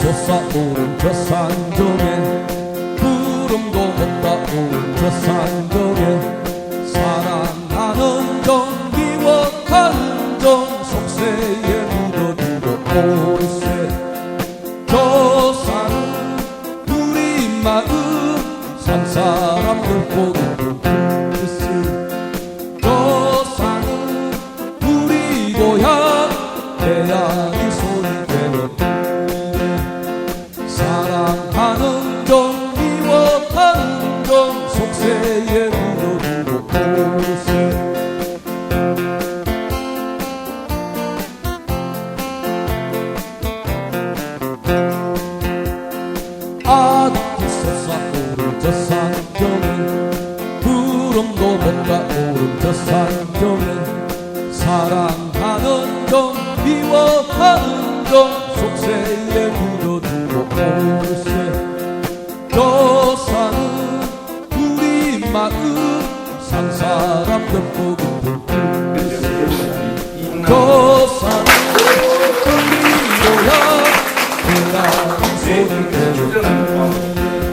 솟아오른 저 산정에 구름도 못 닿은 저 산정에 사랑하는 정 미워하는 정 속세에 묻어두고 오르세. 저 산은 우리 마음 산 사람들 보고 글 저 산정에 사랑하는 정 미워하는 정 속세에 묻어두고 저 산은 우리 마음 산 사람들 보고 저 산은 우리 고향 태양 소리대로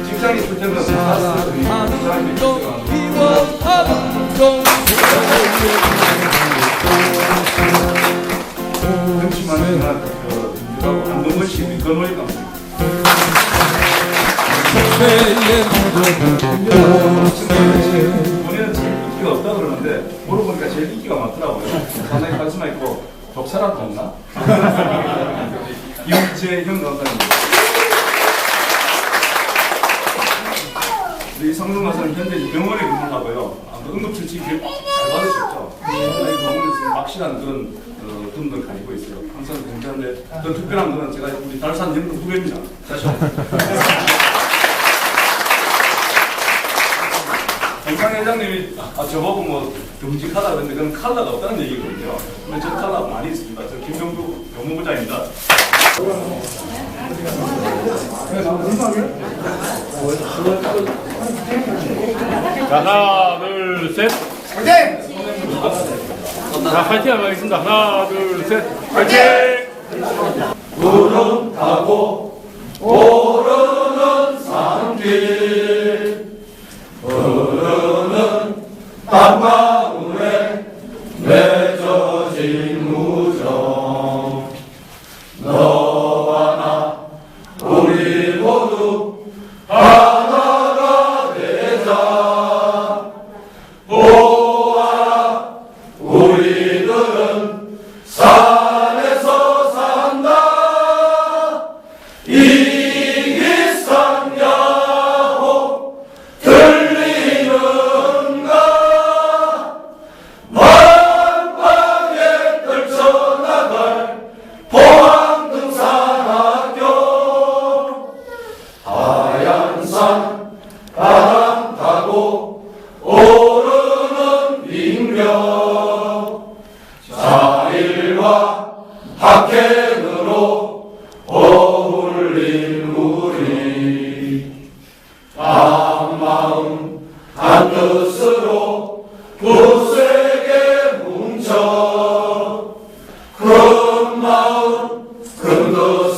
직장인 출퇴근 사랑하는 정 미워하는 정 그렇지만 안동건 씨 건너니까 속세에 묻어두고 본인은 제일 인기가 없다 그러는데 물어보니까 제일 인기가 많더라고요. 상당히 카리스마 있고 독사라도 없나? 이재형 감독입 성동 가서는 현재 이 병원에 근무하고요. 아마 응급처치 잘 받으셨죠? 상당히 병원에서 확실한 그런 어, 덤을 가지고 있어요. 항상 굉장한데 더 특별한 거는 제가 우리 달산 형님 후배입니다. 다시 한번. 정상 회장님이 아, 저보고 뭐 듬직하다 그랬는데 그건 칼라가 없다는 얘기거든요. 근데 저 칼라 많이 있습니다. 저 김병주 법무부장입니다. 자, 하나, 둘, 셋. 화이팅! 자, 화이팅 하겠습니다. 하나, 둘, 셋. 화이팅! 학객으로 어울릴 우리 한 마음 한 뜻으로 굳세게 뭉쳐 큰 마음 큰 뜻.